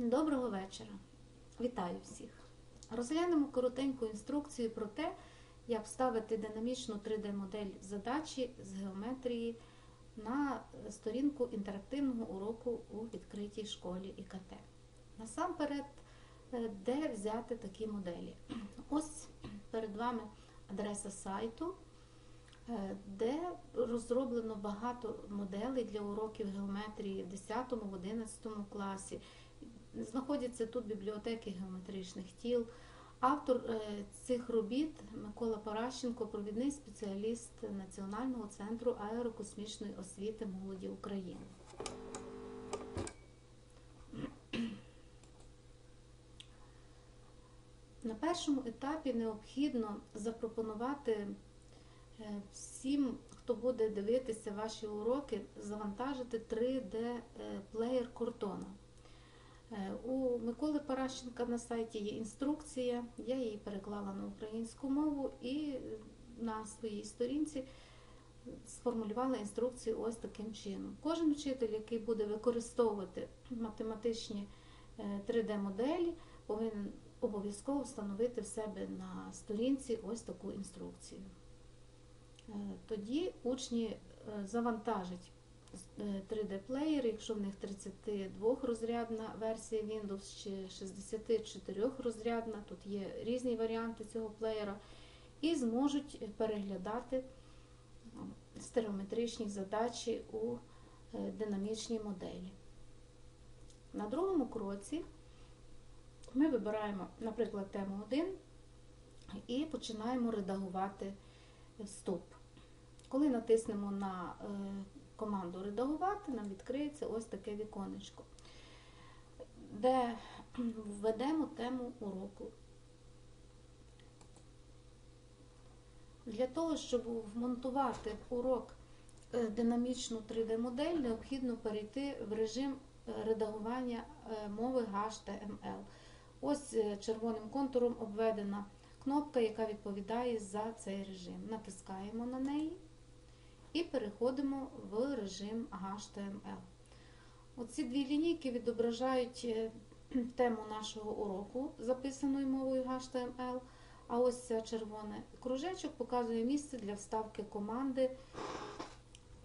Доброго вечора. Вітаю всіх. Розглянемо коротеньку інструкцію про те, як вставити динамічну 3D-модель задачі з геометрії на сторінку інтерактивного уроку у відкритій школі ІКТ. Насамперед, е, де взяти такі моделі? Ось перед вами адреса сайту, е, де розроблено багато моделей для уроків геометрії в 10-11 класі. Знаходяться тут бібліотеки геометричних тіл. Автор е, цих робіт Микола Паращенко, провідний спеціаліст Національного центру аерокосмічної освіти молоді України. На першому етапі необхідно запропонувати е, всім, хто буде дивитися ваші уроки, завантажити 3D-плеєр Cortona. Е, У Миколи Паращенка на сайті є інструкція, я її переклала на українську мову і на своїй сторінці сформулювала інструкцію ось таким чином. Кожен вчитель, який буде використовувати математичні 3D-моделі, повинен обов'язково встановити в себе на сторінці ось таку інструкцію. Е, Тоді учні е, завантажать 3D-плеєр, якщо в них 32 розрядна версія Windows чи 64 розрядна, тут є різні варіанти цього плеєра, і зможуть переглядати стереометричні задачі у динамічній моделі. На другому кроці ми вибираємо, наприклад, тему 1 і починаємо редагувати вступ. Коли натиснемо на команду редагувати, нам відкриється ось таке віконечко, де введемо тему уроку. Для того, щоб вмонтувати урок динамічну 3D-модель, необхідно перейти в режим редагування мови HTML. Ось червоним контуром обведена кнопка, яка відповідає за цей режим. Натискаємо на неї і переходимо в режим HTML. Оці дві лінійки відображають тему нашого уроку, записаної мовою HTML, а ось червоний кружечок показує місце для вставки команди,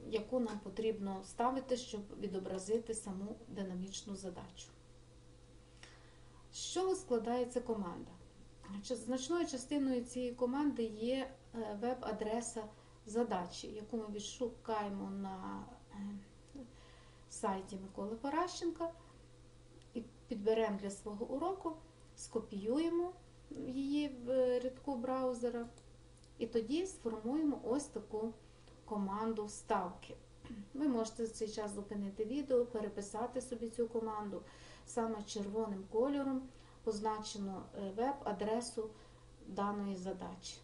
яку нам потрібно вставити, щоб відобразити саму динамічну задачу. З чого складається команда? Значною частиною цієї команди є веб-адреса задачі, яку ми відшукаємо на сайті Миколи Паращенка і підберемо для свого уроку, скопіюємо її в рядку браузера, і тоді сформуємо ось таку команду вставки. Ви можете за цей час зупинити відео, переписати собі цю команду. Саме червоним кольором позначено веб-адресу даної задачі.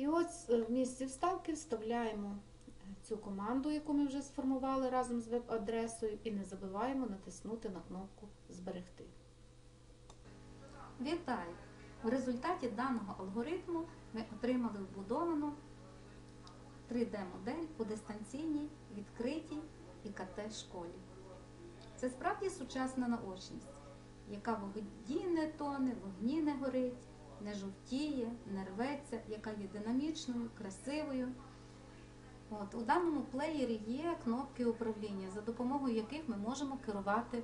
І ось в місці вставки вставляємо цю команду, яку ми вже сформували разом з веб-адресою, і не забуваємо натиснути на кнопку Зберегти. Вітаю! В результаті даного алгоритму ми отримали вбудовану 3D-модель у дистанційній відкритій ІКТ-школі. Це справді сучасна наочність, яка в воді не тоне, вогні не горить, не жовтіє, не рветься, яка є динамічною, красивою. От, У даному плеєрі є кнопки управління, за допомогою яких ми можемо керувати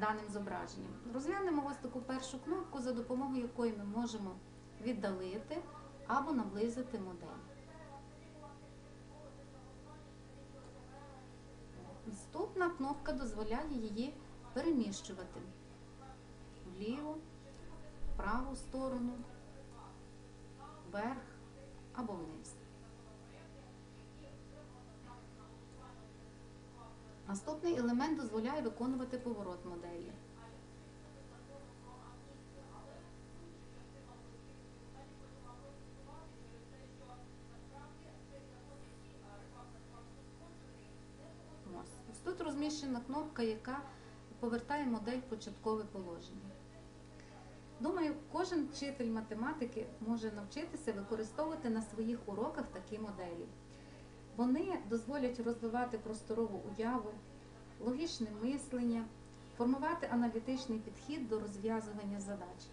даним зображенням. Розглянемо ось таку першу кнопку, за допомогою якої ми можемо віддалити або наблизити модель. Наступна кнопка дозволяє її переміщувати вліву, в праву сторону, вверх або вниз. Наступний елемент дозволяє виконувати поворот моделі. Ось тут розміщена кнопка, яка повертає модель в початкове положення. Думаю, кожен вчитель математики може навчитися використовувати на своїх уроках такі моделі. Вони дозволять розвивати просторову уяву, логічне мислення, формувати аналітичний підхід до розв'язування задач.